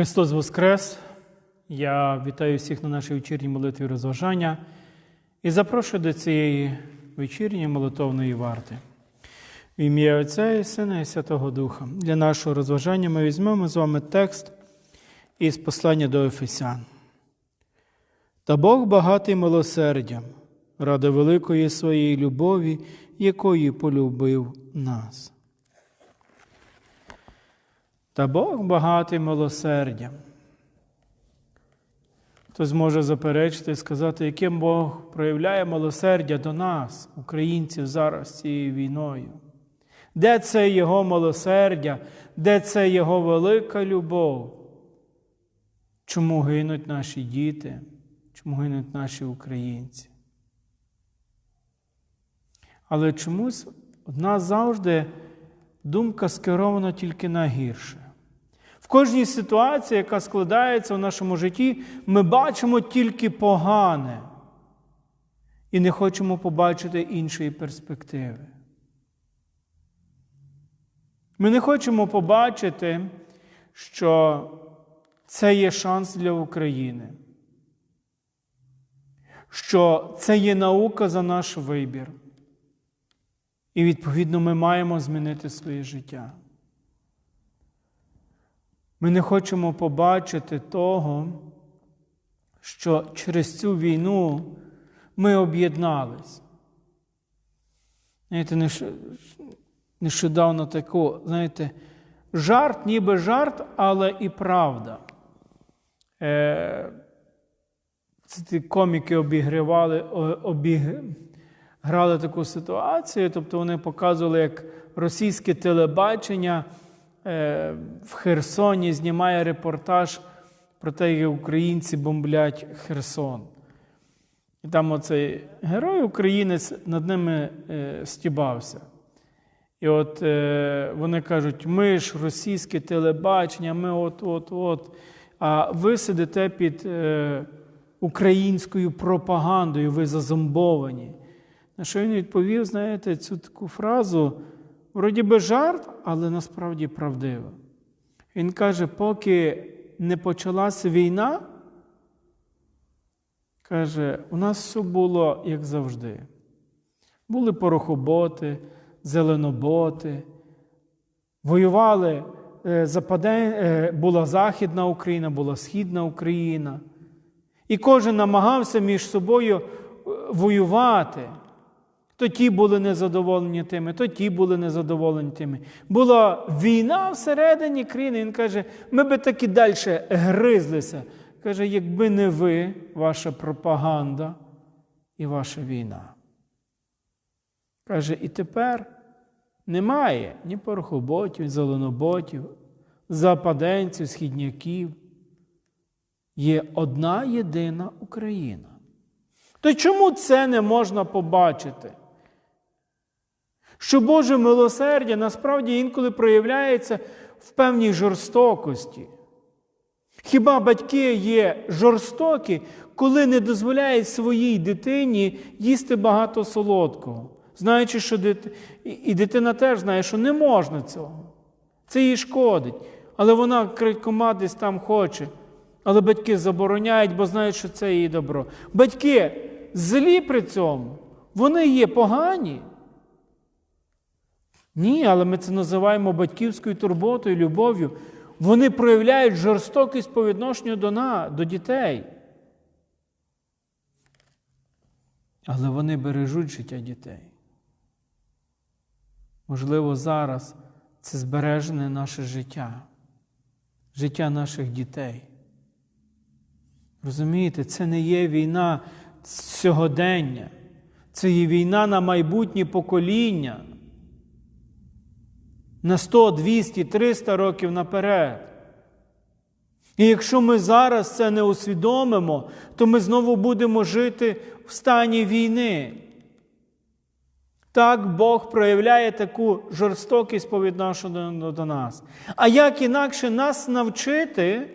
Христос Воскрес! Я вітаю всіх на нашій вечірній молитві розважання і запрошую до цієї вечірньої молитовної варти. В ім'я Отця і Сина і Святого Духа. Для нашого розважання ми візьмемо з вами текст із послання до Ефесян. Та Бог багатий милосердям, ради великої своєї любові, якої полюбив нас. Та Бог багатий милосердям. Хтось може заперечити і сказати, яким Бог проявляє милосердя до нас, українців, зараз цією війною. Де це Його милосердя, де це Його велика любов? Чому гинуть наші діти? Чому гинуть наші українці? Але чомусь в нас завжди думка скерована тільки на гірше. Кожній ситуації, яка складається в нашому житті, ми бачимо тільки погане і не хочемо побачити іншої перспективи. Ми не хочемо побачити, що це є шанс для України, що це є наука за наш вибір. І, відповідно, ми маємо змінити своє життя. Ми не хочемо побачити того, що через цю війну ми об'єднались. Знаєте, нещодавно таку, знаєте, жарт, ніби жарт, але і правда. Е, Це коміки обігрівали, обіг... грали таку ситуацію, тобто вони показували, як російське телебачення в Херсоні знімає репортаж про те, як українці бомблять Херсон. І там оцей герой українець над ними стібався. І от вони кажуть, ми ж російське телебачення, ми от-от-от. А ви сидите під українською пропагандою, ви зазомбовані. На що він відповів, знаєте, цю таку фразу. Вроді би жарт, але насправді правдиво. Він каже, поки не почалася війна, каже, у нас все було як завжди. Були порохоботи, зеленоботи, воювали, була Західна Україна, була Східна Україна. І кожен намагався між собою воювати. То ті були незадоволені тими, то ті були незадоволені тими. Була війна всередині країни. Він каже, ми би так далі гризлися. Каже, якби не ви, ваша пропаганда і ваша війна. Каже, і тепер немає ні порохоботів, зеленоботів, западенців, східняків. Є одна єдина Україна. То чому це не можна побачити? Що Боже милосердя насправді інколи проявляється в певній жорстокості. Хіба батьки є жорстокі, коли не дозволяють своїй дитині їсти багато солодкого, знаючи, що дит... і дитина теж знає, що не можна цього. Це їй шкодить. Але вона крикома десь там хоче. Але батьки забороняють, бо знають, що це її добро. Батьки злі при цьому, вони є погані. Ні, але ми це називаємо батьківською турботою, любов'ю. Вони проявляють жорстокість по відношенню до нас, до дітей. Але вони бережуть життя дітей. Можливо, зараз це збережене наше життя, життя наших дітей. Розумієте, це не є війна сьогодення, це є війна на майбутнє покоління на 100, 200, 300 років наперед. І якщо ми зараз це не усвідомимо, то ми знову будемо жити в стані війни. Так Бог проявляє таку жорстокість по відношенню до нас. А як інакше нас навчити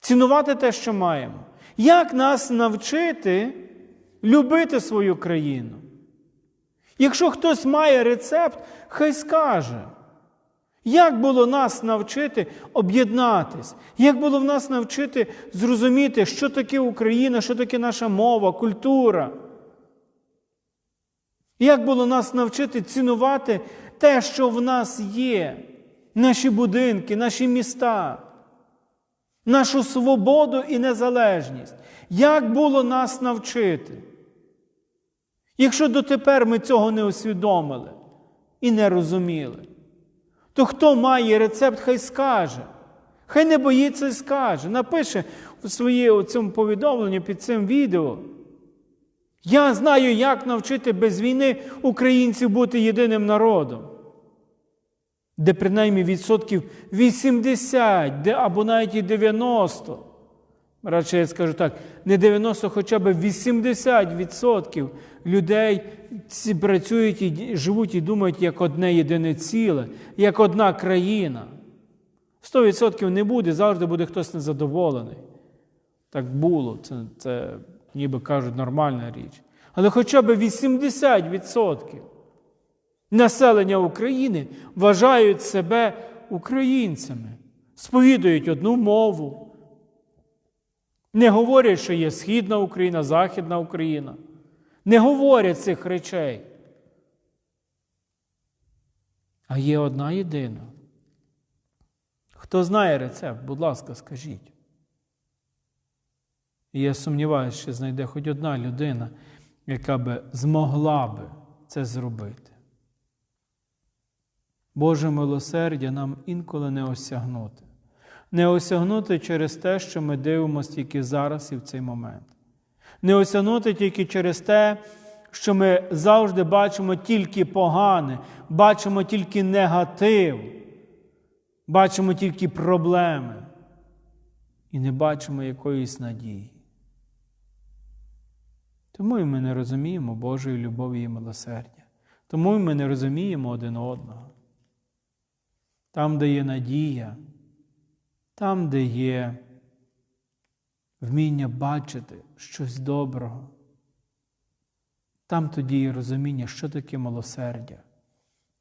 цінувати те, що маємо? Як нас навчити любити свою країну? Якщо хтось має рецепт, хай скаже. Як було нас навчити об'єднатись? Як було в нас навчити зрозуміти, що таке Україна, що таке наша мова, культура? Як було нас навчити цінувати те, що в нас є, наші будинки, наші міста, нашу свободу і незалежність? Як було нас навчити? Якщо дотепер ми цього не усвідомили і не розуміли, то хто має рецепт, хай скаже. Хай не боїться і скаже. Напише у своє цьому повідомленні під цим відео. Я знаю, як навчити без війни українців бути єдиним народом, де принаймні відсотків 80, де, або навіть і 90. Радше я скажу так, не 90, хоча б 80% людей працюють і живуть і думають як одне єдине ціле, як одна країна. 100% не буде, завжди буде хтось незадоволений. Так було, це, це ніби кажуть, нормальна річ. Але хоча б 80% населення України вважають себе українцями, сповідують одну мову. Не говорять, що є Східна Україна, Західна Україна. Не говорять цих речей. А є одна єдина. Хто знає рецепт, будь ласка, скажіть. І я сумніваюся, що знайде хоч одна людина, яка би змогла би це зробити. Боже милосердя нам інколи не осягнути. Не осягнути через те, що ми дивимося тільки зараз і в цей момент. Не осягнути тільки через те, що ми завжди бачимо тільки погане, бачимо тільки негатив, бачимо тільки проблеми і не бачимо якоїсь надії. Тому і ми не розуміємо Божої любові і милосердя. Тому і ми не розуміємо один одного. Там, де є надія, там, де є вміння бачити щось доброго, там тоді є розуміння, що таке милосердя,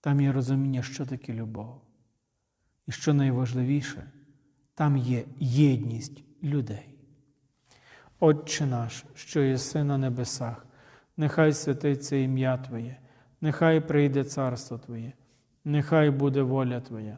там є розуміння, що таке любов. І що найважливіше, там є єдність людей. Отче наш, що єси на небесах, нехай святиться ім'я Твоє, нехай прийде царство Твоє, нехай буде воля Твоя,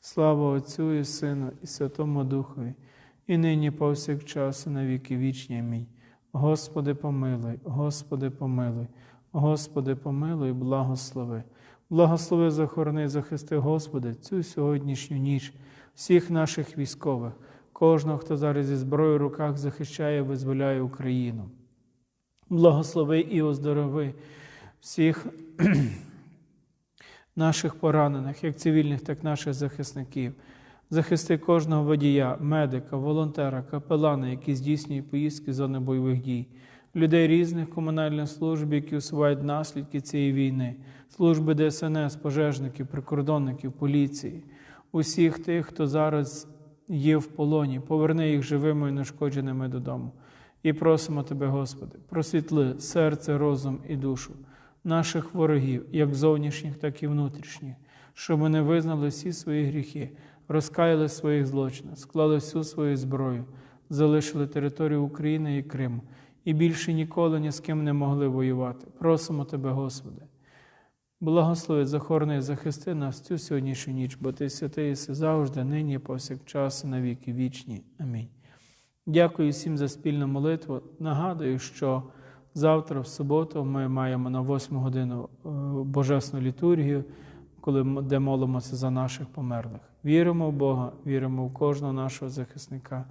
Слава Отцю і Сину, і Святому Духові, і нині повсякчас, і на віки вічні. Амінь. Господи, помилуй, Господи, помилуй, Господи, помилуй, благослови. Благослови, захорони, захисти, Господи, цю сьогоднішню ніч всіх наших військових, кожного, хто зараз зі зброєю в руках захищає, визволяє Україну. Благослови і оздорови всіх наших поранених, як цивільних, так і наших захисників. Захисти кожного водія, медика, волонтера, капелана, які здійснюють поїздки з зони бойових дій, людей різних комунальних служб, які усувають наслідки цієї війни, служби ДСНС, пожежників, прикордонників, поліції, усіх тих, хто зараз є в полоні, поверни їх живими і нешкодженими додому. І просимо Тебе, Господи, просвітли серце, розум і душу наших ворогів, як зовнішніх, так і внутрішніх, щоб вони визнали всі свої гріхи, розкаяли своїх злочинах, склали всю свою зброю, залишили територію України і Криму і більше ніколи ні з ким не могли воювати. Просимо Тебе, Господи. Благослови, захорони, захисти нас цю сьогоднішню ніч, бо ти святий єси завжди, нині, повсякчас, і на віки вічні. Амінь. Дякую всім за спільну молитву. Нагадую, що завтра, в суботу, ми маємо на 8 годину е, божесну літургію, коли де молимося за наших померлих. Віримо в Бога, віримо в кожного нашого захисника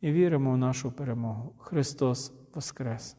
і віримо в нашу перемогу. Христос Воскрес!